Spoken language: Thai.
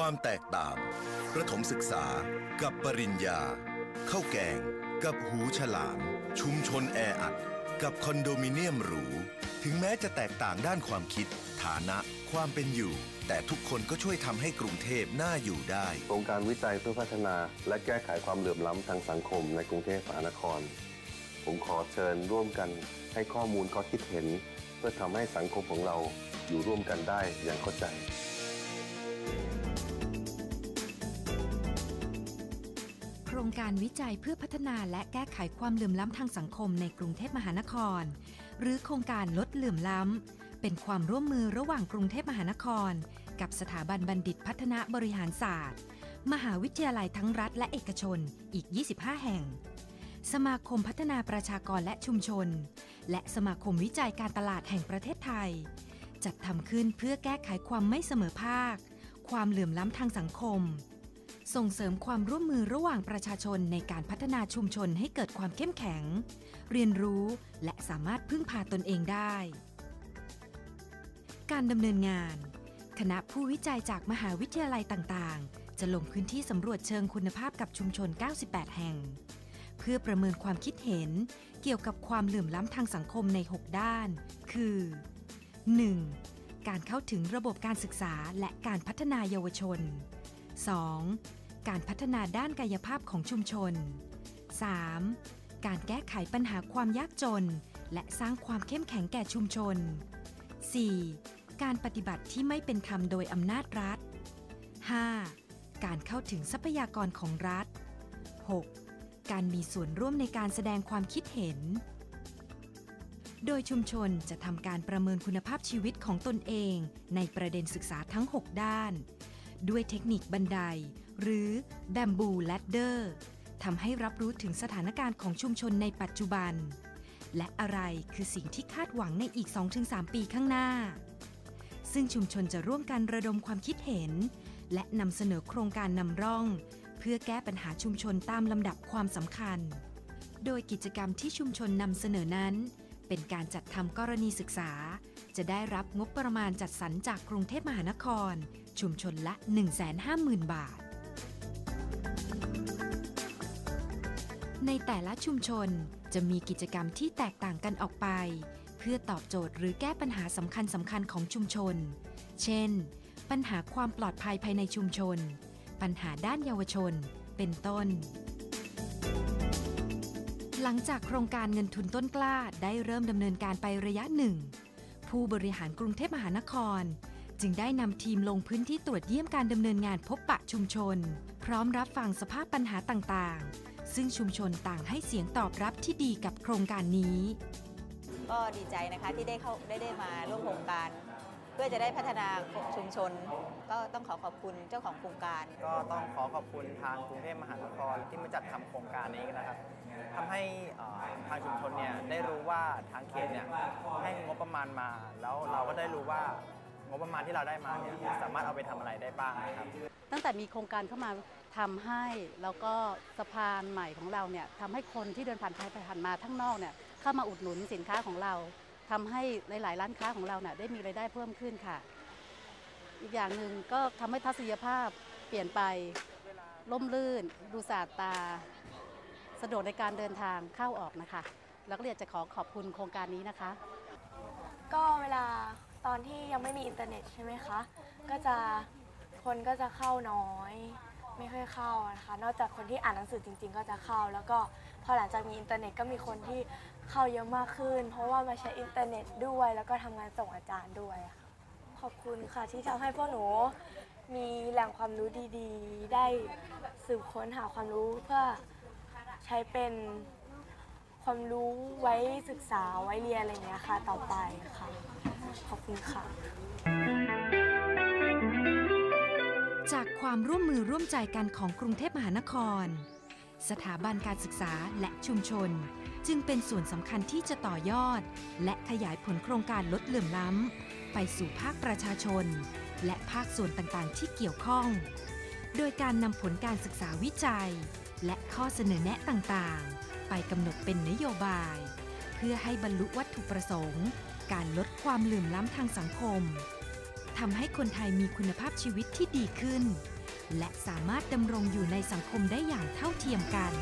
ความแตกต่างประถมศึกษากับปริญญาข้าวแกง กับหูฉลาม ชุมชนแออัด กับคอนโดมิเนียมหรู ถึงแม้จะแตกต่างด้านความคิด ฐานะ ความเป็นอยู่ แต่ทุกคนก็ช่วยทำให้กรุงเทพน่าอยู่ได้ โครงการวิจัยเพื่อพัฒนา และแก้ไขความเหลื่อมล้ำทางสังคมในกรุงเทพมหานคร ผมขอเชิญร่วมกันให้ข้อมูลข้อคิดเห็น เพื่อทำให้สังคมของเราอยู่ร่วมกันได้อย่างเข้าใจ รงการวิจัยเพื่อพัฒนาและแก้ไขความเหลื่อมล้ำทางสังคมในกรุงเทพมหานคร หรือโครงการลดเหลื่อมล้ำ เป็นความร่วมมือระหว่างกรุงเทพมหานคร กับสถาบันบัณฑิตพัฒนาบริหารศาสตร์ มหาวิทยาลัยทั้งรัฐและเอกชนอีก 25 แห่ง สมาคมพัฒนาประชากรและชุมชน และสมาคมวิจัยการตลาดแห่งประเทศไทย จัดทำขึ้นเพื่อแก้ไขความไม่เสมอภาค ความเหลื่อมล้ำทางสังคม ส่งเสริมความร่วมมือระหว่างประชาชนในการพัฒนาชุมชนให้เกิดความเข้มแข็ง เรียนรู้และสามารถพึ่งพาตนเองได้ การดำเนินงาน คณะผู้วิจัยจากมหาวิทยาลัยต่างๆ จะลงพื้นที่สำรวจเชิงคุณภาพกับชุมชน 98 แห่ง เพื่อประเมินความคิดเห็นเกี่ยวกับความเหลื่อมล้ำทางสังคมใน 6 ด้าน คือ 1. การเข้าถึงระบบการศึกษาและการพัฒนาเยาวชน 2. การพัฒนาด้านกายภาพของชุมชน 3. การแก้ไขปัญหาความยากจน และสร้างความเข้มแข็งแก่ชุมชน 4. การปฏิบัติที่ไม่เป็นธรรมโดยอำนาจรัฐ 5. การเข้าถึงทรัพยากรของรัฐ 6. การมีส่วนร่วมในการแสดงความคิดเห็น โดยชุมชนจะทำการประเมินคุณภาพชีวิตของตนเอง ในประเด็นศึกษาทั้ง 6 ด้าน ด้วยเทคนิคบันได หรือ Bamboo Ladder ทำให้รับรู้ถึงสถานการณ์ของชุมชนในปัจจุบัน และอะไรคือสิ่งที่คาดหวังในอีก 2-3 ปีข้างหน้า ซึ่งชุมชนจะร่วมกันระดมความคิดเห็น และนำเสนอโครงการนำร่อง เพื่อแก้ปัญหาชุมชนตามลำดับความสำคัญ โดยกิจกรรมที่ชุมชนนำเสนอนั้น เป็นการจัดทำกรณีศึกษา จะได้รับงบประมาณจัดสรรจากกรุงเทพมหานคร ชุมชนละ 150,000 บาท ในแต่ละชุมชนจะมีกิจกรรมที่แตกต่างกันออกไป เพื่อตอบโจทย์หรือแก้ปัญหาสำคัญสำคัญของชุมชน เช่น ปัญหาความปลอดภัยภายในชุมชน ปัญหาด้านเยาวชน เป็นต้นหลังจากโครงการเงินทุนต้นกล้าได้เริ่มดำเนินการไประยะหนึ่ง ผู้บริหารกรุงเทพมหานคร จึงได้นำทีมลงพื้นที่ตรวจเยี่ยมการดำเนินงานพบปะชุมชน พร้อมรับฟังสภาพปัญหาต่างๆ ซึ่งชุมชนต่างให้เสียงตอบรับที่ดีกับโครงการนี้ ก็ดีใจนะคะที่ได้เข้าได้ได้มาร่วมโครงการ เพื่อจะได้พัฒนาชุมชน ก็ต้องขอขอบคุณเจ้าของโครงการ ก็ต้องขอขอบคุณทางกรุงเทพมหานครที่มาจัดทำโครงการนี้นะครับทำให้เอ่อทางชุมชนเนี่ยได้รู้ว่าทางเขตเนี่ยให้งบประมาณมา แล้วเราก็ได้รู้ว่า งบประมาณที่เราได้มาเนี่ยสามารถเอาไปทำอะไรได้บ้างนะครับ ตั้งแต่มีโครงการเข้ามาทำให้แล้วก็สะพานใหม่ของเราเนี่ยทำให้คนที่เดินผ่านไปผ่านมาทั้งนอกเนี่ยเข้ามาอุดหนุนสินค้าของเราทำให้หลาย ๆ ร้านค้าของเราเนี่ยได้มีรายได้เพิ่มขึ้นค่ะ อีกอย่างหนึ่งก็ทำให้ทัศนียภาพเปลี่ยนไปล่มลื่น ดูสะอาดตา สะดวกในการเดินทางเข้าออกนะคะ แล้วก็อยากจะขอขอบคุณโครงการนี้นะคะ ก็เวลา ตอนที่ยังไม่มีอินเทอร์เน็ตใช่ไหมคะ ก็จะคนก็จะเข้าน้อย ไม่ค่อยเข้านะคะ นอกจากคนที่อ่านหนังสือจริง ๆ ก็จะเข้า แล้วก็พอหลังจากมีอินเทอร์เน็ตก็มีคนที่เข้าเยอะมากขึ้น เพราะว่ามาใช้อินเทอร์เน็ตด้วย แล้วก็ทำงานส่งอาจารย์ด้วยค่ะขอบคุณค่ะที่ทำให้พวกหนูมีแหล่งความรู้ดีๆ ได้สืบค้นหาความรู้เพื่อใช้เป็น ความรู้ไว้ศึกษาไว้เรียนอะไรอย่างเงี้ยค่ะ ต่อไปค่ะ ขอบคุณค่ะ จากความร่วมมือร่วมใจกันของกรุงเทพมหานคร สถาบันการศึกษาและชุมชน จึงเป็นส่วนสำคัญที่จะต่อยอด และขยายผลโครงการลดเหลื่อมล้ำ ไปสู่ภาคประชาชน และภาคส่วนต่างๆ ที่เกี่ยวข้อง โดยการนำผลการศึกษาวิจัย และข้อเสนอแนะต่างๆ ไปกำหนดเป็นนโยบาย เพื่อให้บรรลุวัตถุประสงค์ การลดความเหลื่อมล้ำทางสังคมทำให้คนไทยมีคุณภาพชีวิตที่ดีขึ้น และสามารถดำรงอยู่ในสังคมได้อย่างเท่าเทียมกัน